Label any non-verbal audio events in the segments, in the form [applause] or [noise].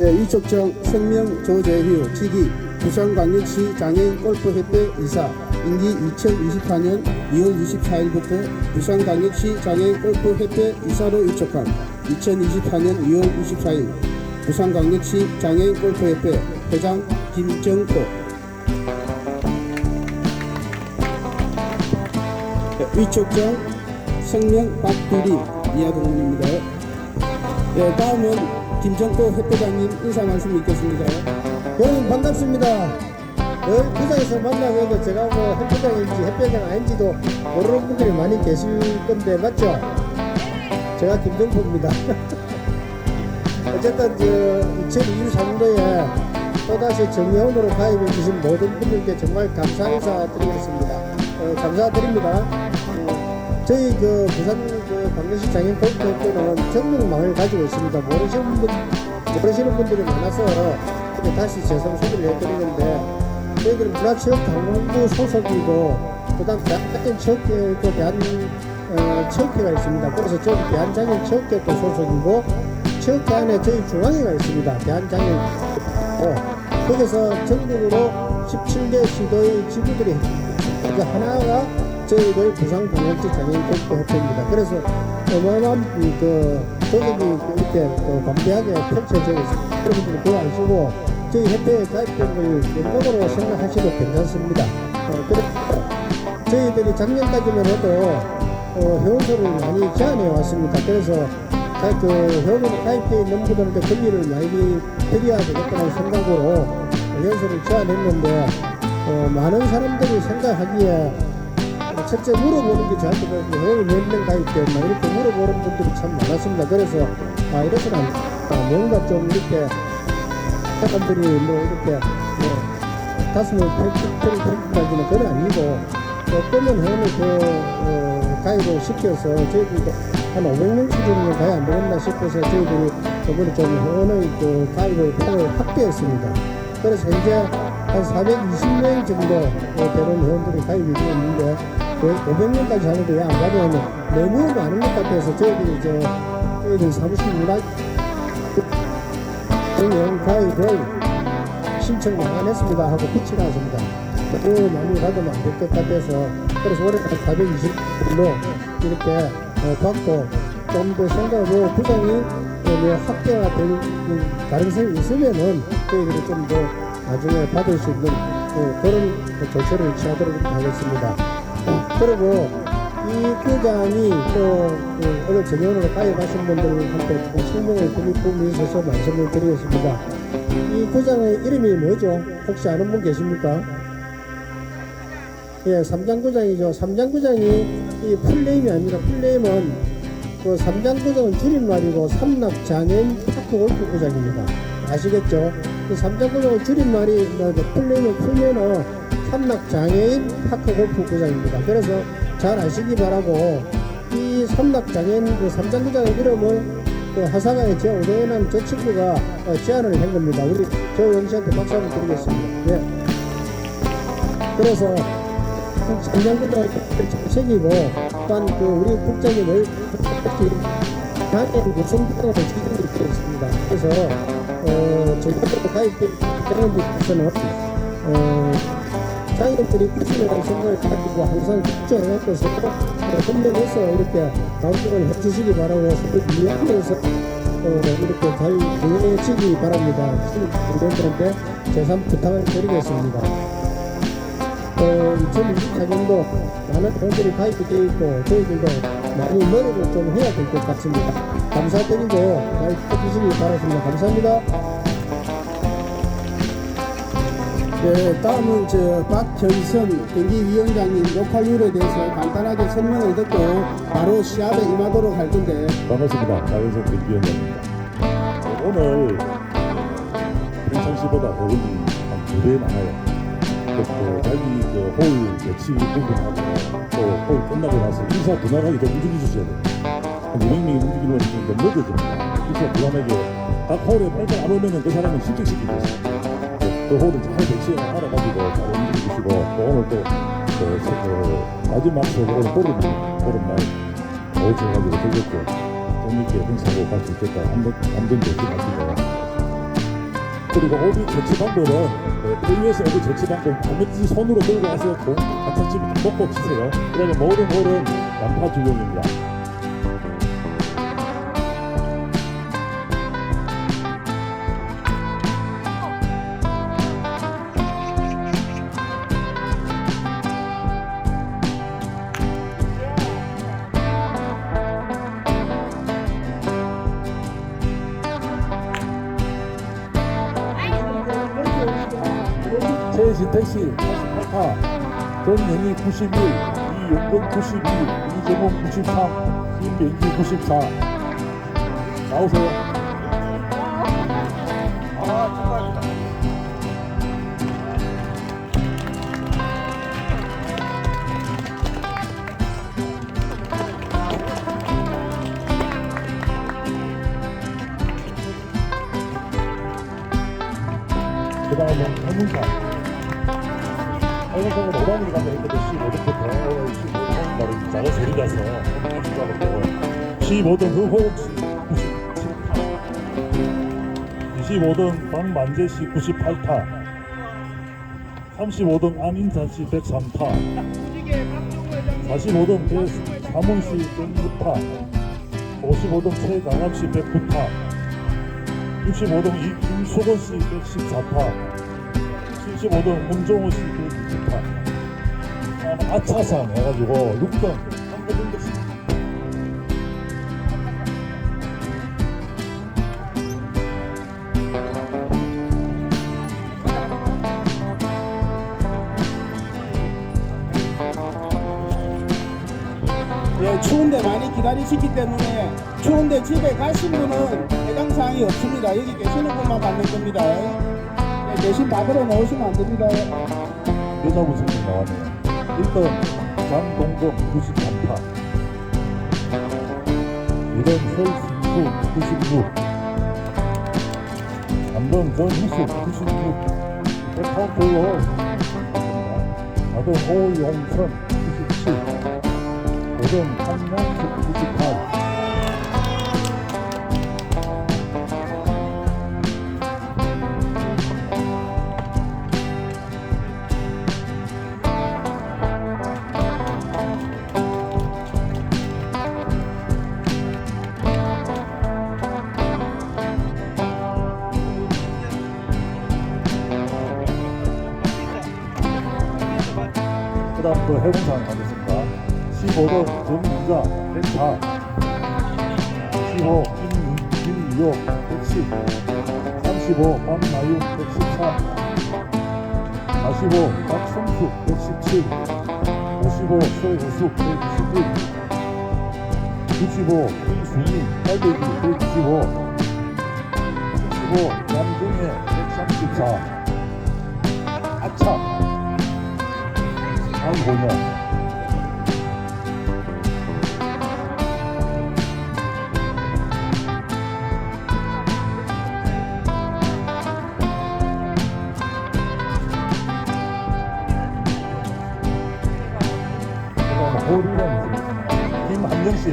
예, 이촉정 생명 조재휴 직위 부산광역시 장애인 골프협회 이사 임기 2024년 2월 24일부터 부산광역시 장애인 골프협회 이사로 이촉한 2024년 2월 24일 부산광역시 장애인 골프협회 회장 김정호 예, 이촉정 생명 박두리 이하동문입니다. 예, 다음은 김정호 협회장님 인사 말씀 있겠습니다. 여러분 반갑습니다. 늘 부장에서 만나면 제가 뭐 협회장인지 협회장 아닌지도 모르는 분들이 많이 계실 건데 맞죠? 제가 김정포입니다. [laughs] 어쨌든 저 2023년도에 또다시 정회원으로 가입해 주신 모든 분들께 정말 감사 인사 드리겠습니다. 어, 감사드립니다. 어, 저희 그 부산 그 광역시 장애인 골프협회는 전국망을 가지고 있습니다. 모르시는 분 모르시는 분들이 많아서 다시 재성 소개를 해드리는데 저희들은 문화체육관광부 소속이고 그다음 대한 같은 체육회 있고 대한 어, 체육회가 있습니다. 그래서 저희 대한장애인 체육회도 소속이고 체육회 안에 저희 중앙회가 있습니다. 대한장애인 어, 거기서 전국으로 17개 시도의 지부들이 그 하나가 저희들 부산광역시 장애인 골프협회입니다. 그래서 어마어마한 이그 조직이 이렇게 또 방대하게 펼쳐져 있습니다. 여러분들 그거 아시고 저희 협회에 가입된 걸 연봉으로 생각하셔도 괜찮습니다. 어, 그래, 저희들이 작년까지만 해도 어, 회원수를 많이 제한해 왔습니다. 그래서 가- 그 회원으로 가입해 있는 분들한테 권리를 많이 드려야 되겠다는 생각으로 회원수를 제한했는데 어, 많은 사람들이 생각하기에 첫째 물어보는 게 저한테 뭐 회원이 몇명 가입됐나 이렇게 물어보는 분들이 참 많았습니다. 그래서 아 이래서는 안- 아, 뭔가 좀 이렇게 사람들이 뭐 이렇게 뭐 가슴을 펴펴펴까지는 그건 아니고 어쩌면 회원을 그 어, 가입을 시켜서 저희들도 한 500명 수준으로 가야 안 되겠나 싶어서 저희들이 저번에 좀 회원의 그 가입을 폭을 확대했습니다. 그래서 현재 한 420명 정도 어, 되는 회원들이 가입이 되어 있는데 500명까지 하는데 왜 안 가냐면 너무 많은 것 같아서 저희들이 저 저희들 사무실 문화 회원 가입을 신청을 안 했습니다 하고 빛이 나왔습니다. 너무 많이 받으면 안 될 것 같아서 그래서 올해 한 420로 이렇게 어, 받고 좀 더 생각하고 부장이 어, 뭐 확대가 될 가능성이 있으면은 저희들이 좀 더 나중에 받을 수 있는 어, 그런 조처를 취하도록 하겠습니다. 어, 그리고 이 부장이 또 그, 오늘 전형으로 가입하신 분들한테 꼭 설명을 드릴 부분이 있어서 말씀을 드리겠습니다. 이 부장의 이름이 뭐죠? 혹시 아는 분 계십니까? 예, 삼장구장이죠. 삼장구장이 이 풀네임이 아니라 풀네임은 그 삼장구장은 줄임말이고 삼락장애인 파크 골프구장입니다. 아시겠죠? 그 삼장구장은 줄임말이 뭐 풀네임을 풀면은 삼락장애인 파크 골프구장입니다. 그래서 잘 아시기 바라고 이 삼락장애인 그 삼장구장의 이름을 그 하사가의 제 오대현한 저 친구가 어, 제안을 한 겁니다. 우리 저 영씨한테 박수 한번 드리겠습니다. 예. 그래서 장장구도 책이고 또한 그 우리 국장님을 장애인 무슨부터 지지를 드렸습니다. 그래서 어 저희도 가입된 장애인들께서는 어 장애인들이 꾸준한 생각을 가지고 항상 국정을 앞에서 선명해서 이렇게 나오기를 해주시기 바라고 이해하면서 어, 이렇게 잘 운영해주시기 바랍니다. 국민들한테 재산 부탁을 드리겠습니다. 어, 2024년도 많은 회원들이 가입이 되어 있고 저희들도 많이 노력을 좀 해야 될 것 같습니다. 감사드리고 가입해 주시기 바랍니다. 감사합니다. 네, 다음은 저 박현선 경기위원장님 녹화률에 대해서 간단하게 설명을 듣고 바로 시합에 임하도록 할 건데 반갑습니다. 박영석 대기위원장입니다. 오늘 평상시보다 어울이 한두 배 많아요. 그 자기 그홀 배치 부분하고 또홀 끝나고 나서 인사 분할하게 좀 움직여주셔야 돼요. 한 200명이 움직이면 좀 늦어집니다. 인사 분할하게 각 홀에 빨리 안 오면은 그 사람은 실직시키고. 그, 그 홀은 잘 배치해 알아가지고 잘 움직여주시고 또 오늘 또 그, 그, 마지막 수업으로 보름, 보름날 오셔가지고 되겠고 재밌게 행사하고 갈 수 있겠다 한번 안전 조심하시고 그리고 오비 조치 방법은 네, AS 오비 조치 방법 반드시 손으로 들고 와서 공 가창치 먹고 치세요. 그다음에 모든 홀은 난파 주용입니다. 최진택 씨 88타, 전영희 91, 이용근 92, 이재봉 93, 김민기 94. 나오세요. 5단으로 가면 했거든, 15등부터. 오늘 15등 바로 작은 소리라서. 15등 그 호흡 씨 97타. 25등 박만재 씨 98타. 35등 안인찬 씨 103타. 45등 배삼훈 씨 106타. 55등 최강암 씨 109타. 65동 김수건 씨 114파 75동 홍종호 씨 120파 아차상 해가지고 6등 한번 정도 예, 추운데 많이 기다리시기 때문에 추운데 집에 가신 분은 해당 사항이 없습니다. 여기 계시는 분만 받는 겁니다. 예, 대신 받으러 나오시면 안 됩니다. 여자분 선수 나왔네요 1등 장동건 93파. 2등 설승수 96 3등 전희수 96 100파울로 4등 오용선 97 5등 한양수 98 그 해군상 가겠습니다. 15도 정유자 104 15 김, 김유호 110 35 박나윤 114 45 박성수 117 55 서혜숙 121 65 김순희 딸배기 125 65 남중혜 134 호리라는 분 김한정 씨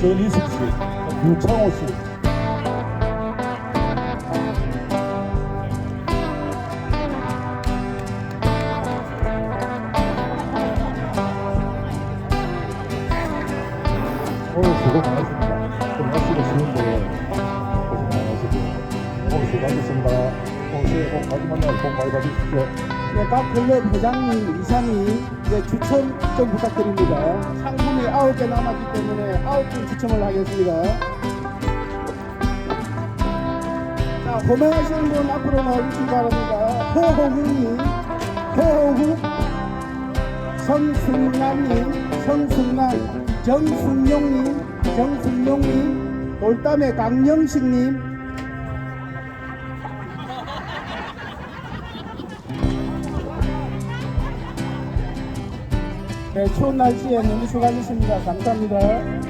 전희숙 씨 유창호 씨 오늘 새해 복 마지막 날복 많이 받으십시오. 네, 각 클럽 회장님, 이사님 이제 추첨 좀 부탁드립니다. 상품이 9개 남았기 때문에 9분 추첨을 하겠습니다. 자, 구매하시는 분 앞으로 나와주시기 바랍니다. 호호국님, 호호국, 성승남님, 성승남, 정순용님, 정순용님, 돌담의 강영식님, 네, 추운 날씨에 너무 수고하셨습니다. 감사합니다.